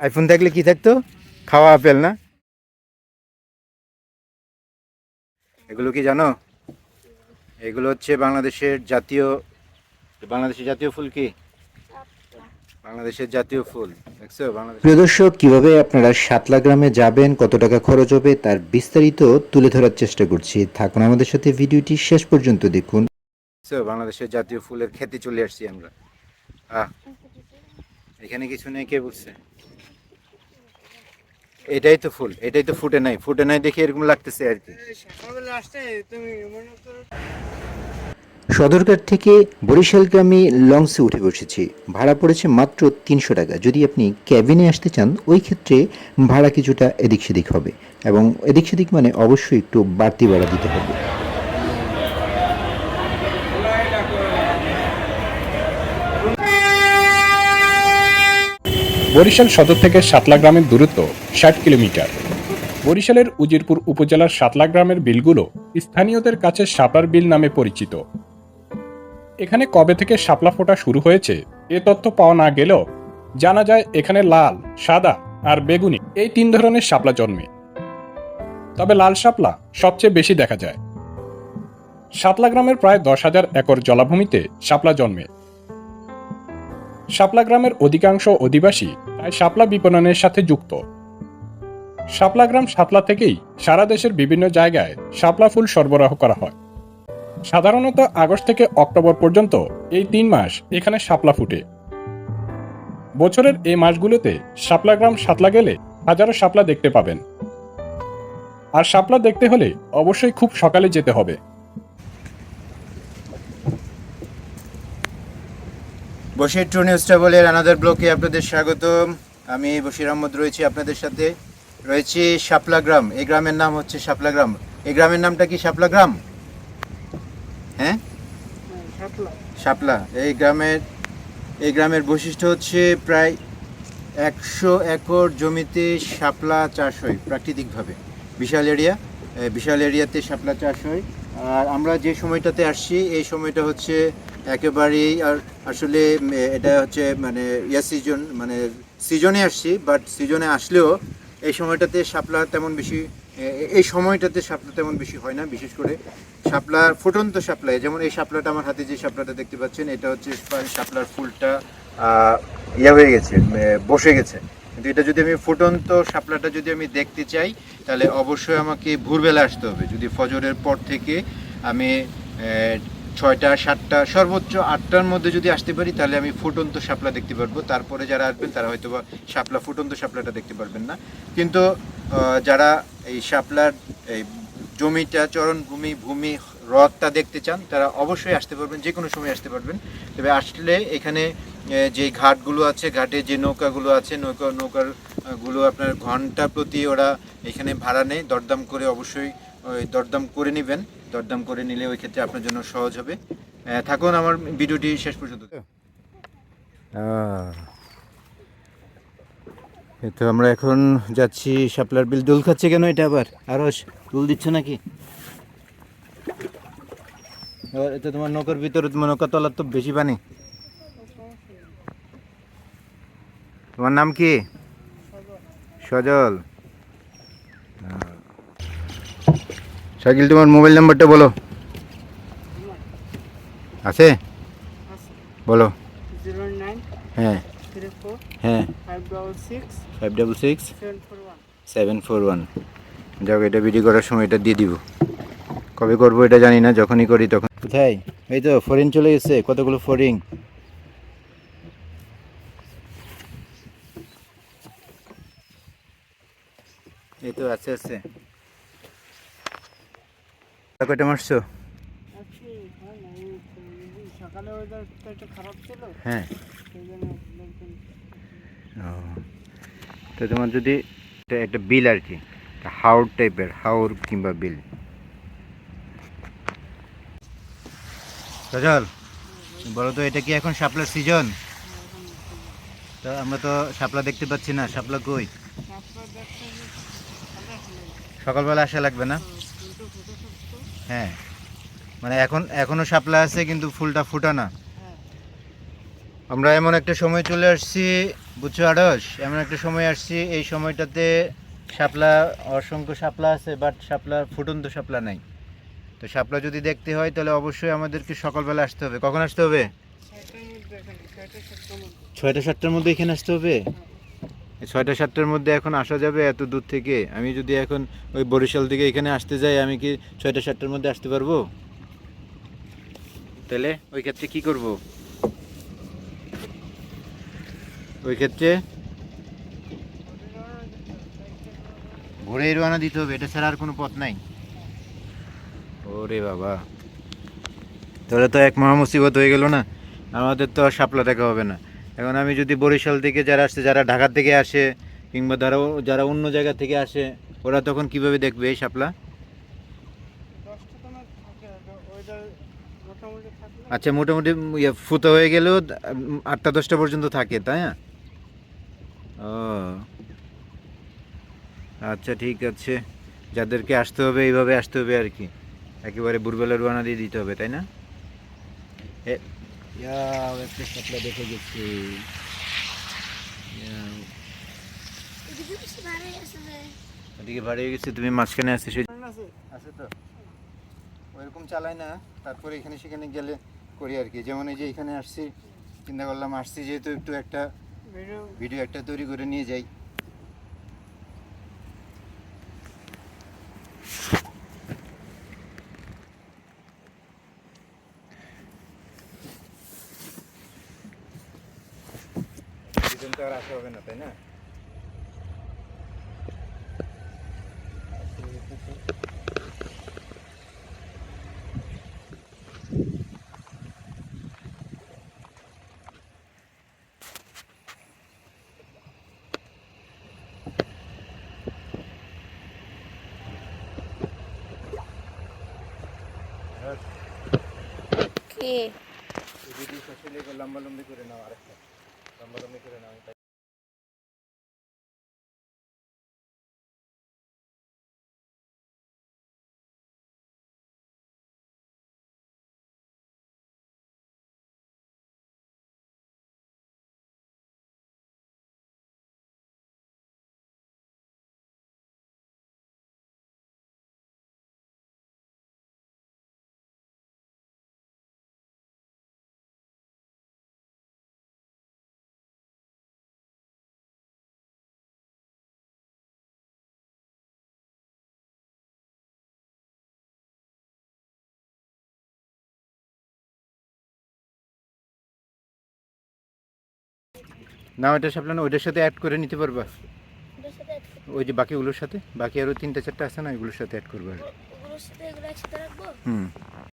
IPhone থাকলে কি থাকতো? খাওয়া আপেল না? এগুলো কি জানো? এগুলো হচ্ছে বাংলাদেশের জাতীয় বাংলাদেশের জাতীয় ফুল কি? বাংলাদেশের জাতীয় ফুল দেখছ? বাংলাদেশ প্রিয় দর্শক কীভাবে আপনারা সাতলা গ্রামে যাবেন কত টাকা খরচ হবে তার বিস্তারিত তুলে ধরার চেষ্টা করছি। থাকুন আমাদের সাথে ভিডিওটি শেষ পর্যন্ত দেখুন। বাংলাদেশের জাতীয় ফুলের খেতে চলে আসছি আমরা। আহ এখানে কিছু নেই কে বলছে? এটাই তো ফুল এটাই তো ফুটে নাই ফুটে নাই দেখে এরকম লাগতেছে আর কি। সদরঘাট থেকে বরিশালগামী লঞ্চে উঠে বসেছি। ভাড়া পড়েছে মাত্র তিনশো টাকা। যদি আপনি ক্যাবিনে আসতে চান ওই ক্ষেত্রে ভাড়া কিছুটা এদিক সেদিক হবে এবং এদিক সেদিক মানে অবশ্যই একটু বাড়তি ভাড়া দিতে হবে। বরিশাল সদর থেকে সাতলা গ্রামের দূরত্ব ষাট কিলোমিটার। বরিশালের উজিরপুর উপজেলার সাতলা গ্রামের বিলগুলো স্থানীয়দের কাছে শাপলার বিল নামে পরিচিত। এখানে কবে থেকে শাপলা ফোটা শুরু হয়েছে, এ তথ্য পাওয়া না গেলেও জানা যায় এখানে লাল, সাদা আর বেগুনি এই তিন ধরনের শাপলা জন্মে। তবে লাল শাপলা সবচেয়ে বেশি দেখা যায়। শাপলা গ্রামের প্রায় দশ হাজার একর জলাভূমিতে শাপলা জন্মে। শাপলা গ্রামের অধিকাংশ অধিবাসী তাই শাপলা বিপণনের সাথে যুক্ত। শাপলা গ্রাম শাপলা থেকেই সারা দেশের বিভিন্ন জায়গায় শাপলা ফুল সরবরাহ করা হয়। সাধারণত আগস্ট থেকে অক্টোবর পর্যন্ত এই তিন মাস এখানে শাপলা ফুটে। বছরের এই মাসগুলোতে শাপলা গ্রাম শাপলা গেলে হাজারো শাপলা দেখতে পাবেন। আর শাপলা দেখতে হলে অবশ্যই খুব সকালে যেতে হবে। বসির ট্রু নিউজ ট্রাভেলের আনাদার ব্লকে আপনাদের স্বাগতম। আমি বশির আহমদ রয়েছি আপনাদের সাথে। রয়েছি শাপলা গ্রাম। এই গ্রামের নাম হচ্ছে শাপলা গ্রাম। এই গ্রামের নামটা কি শাপলা গ্রাম? হ্যাঁ? শাপলা। এই গ্রামের এই গ্রামের বৈশিষ্ট্য হচ্ছে প্রায় একশো একর জমিতে শাপলা চাষ হয় প্রাকৃতিকভাবে। বিশাল এরিয়া বিশাল এরিয়াতে শাপলা চাষ হয়। আর আমরা যে সময়টাতে আসছি এই সময়টা হচ্ছে একেবারেই আর আসলে এটা হচ্ছে মানে ইয়া সিজন মানে সিজনে আসছি বাট সিজনে আসলেও এই সময়টাতে শাপলা তেমন বেশি এই সময়টাতে শাপলা তেমন বেশি হয় না, বিশেষ করে শাপলার ফুটন্ত শাপলা যেমন এই শাপলাটা আমার হাতে যে শাপলাটা দেখতে পাচ্ছেন, এটা হচ্ছে শাপলার ফুলটা ইয়ে হয়ে গেছে বসে গেছে। কিন্তু এটা যদি আমি ফুটন্ত শাপলাটা যদি আমি দেখতে চাই, তাহলে অবশ্যই আমাকে ভোরবেলা আসতে হবে। যদি ফজরের পর থেকে আমি ছয়টা, সাতটা, সর্বোচ্চ আটটার মধ্যে যদি আসতে পারি, তাহলে আমি ফুটন্ত শাপলা দেখতে পারব। তারপরে যারা আসবেন, তারা হয়তো বা শাপলা, ফুটন্ত শাপলাটা দেখতে পারবেন না। কিন্তু যারা এই শাপলার, এই জমিটা, চরণভূমি, ভূমি, হ্রদটা দেখতে চান, তারা অবশ্যই আসতে পারবেন যে কোনো সময় আসতে পারবেন। তবে আসলে এখানে যে ঘাটগুলো আছে, ঘাটে যে নৌকাগুলো আছে, নৌকা, নৌকারগুলো আপনার ঘণ্টা প্রতি ওরা এখানে ভাড়া নেয়। দরদাম করে অবশ্যই ওই দরদাম করে নেবেন। দরদাম করে নিলে ওই ক্ষেত্রে আপনার জন্য সহজ হবে। থাকুন, আমার ভিডিওটি শেষ পর্যন্ত। তো আমরা এখন যাচ্ছি শাপলার বিল। দুল খাচ্ছে কেন এটা আবার? আরও দুল দিচ্ছ নাকি? এটা তোমার নৌকার ভিতরে তোমার নৌকা তলার তো বেশি পানি। তোমার নাম কি? সজল। শাকিল তোমার মোবাইল নাম্বারটা বলো। আছে? বলো। হ্যাঁ। হ্যাঁ। Five double six seven four one. যাক এটা ভিডিও করার সময় এটা দিয়ে দিব। কবে করব এটা জানি না যখনই করি তখন। কোথায়? এই তো ফরিং চলে গেছে কতগুলো ফরিং এই তো আছে আছে। কয়টা মারছো? হয় তো এই সকালে ওয়েদারটা একটু খারাপ ছিল। হ্যাঁ। সেই জন্য লোকজন ও তো তোমার যদি একটা বিল আর কি হাওড় টাইপের হাওড় কিংবা বিল। সজল বলো তো এটা কি এখন শাপলার সিজন তো আমরা তো শাপলা দেখতে পাচ্ছি না শাপলা কই? সকালবেলা আসা লাগবে না? হ্যাঁ। মানে এখন এখনও শাপলা আছে কিন্তু ফুলটা ফুটা না হ্যাঁ আমরা এমন একটা সময় চলে আসছি বুঝছ আড়স এমন একটা সময় আসছি এই সময়টাতে শাপলা অসংখ্য শাপলা আছে বাট শাপলা ফুটন্ত শাপলা নাই। তো শাপলা যদি দেখতে হয় তাহলে অবশ্যই আমাদেরকে সকালবেলা আসতে হবে। কখন আসতে হবে? ছয়টা সাতটার মধ্যে এখানে আসতে হবে? এই ছয়টা সাতটার মধ্যে এখন আসা যাবে এত দূর থেকে? আমি যদি এখন ওই বরিশাল থেকে এখানে আসতে যাই, আমি কি ছয়টা সাতটার মধ্যে আসতে পারব? তাহলে ওই ক্ষেত্রে কি করব? ওই ক্ষেত্রে ঘুরেই রওনা দিতে হবে, এটা ছাড়া আর কোনো পথ নাই। ওরে বাবা। তাহলে তো এক মহা মুসিবত হয়ে গেল না? আমাদের তো আর শাপলা দেখা হবে না। এখন আমি যদি বরিশাল থেকে যারা আসছে যারা ঢাকা থেকে আসে কিংবা যারা যারা অন্য জায়গা থেকে আসে ওরা তখন কীভাবে দেখবে এই শাপলা? আচ্ছা মোটামুটি ইয়ে ফুটো হয়ে গেলেও আটটা দশটা পর্যন্ত থাকে তাই না? ও। আচ্ছা ঠিক আছে। যাদেরকে আসতে হবে এইভাবে আসতে হবে আর কি। একেবারে বুরবেলা রোয়ানা দিয়ে দিতে হবে তাই না? ইয়াও, একটা শাপলা দেখে গেছি। ভারী ওদিকে ভাড়ি হয়ে গেছে তুমি মাঝখানে Plan আছে? আছে তো। ওইরকম চালাই না তারপরে এখানে সেখানে গেলে করি আর কি। যেমন এই যে এখানে আসছি চিন্তা করলাম আসছি যেহেতু একটু একটা ভিডিও। ভিডিও একটা তৈরি করে নিয়ে যাই। তো আর আসা হবে না তাই না কি ভিডিও শেষ হলে এবার লম্বা লম্বি করে নাও আরেকটা লম্বা লম্বি করে নাও তাই না ওইটা সাপলানো ওইটার সাথে অ্যাড করে নিতে পারবা। ওই যে বাকিগুলোর সাথে বাকি আরও তিনটা চারটা আছে না ওইগুলোর সাথে অ্যাড করবে হুম।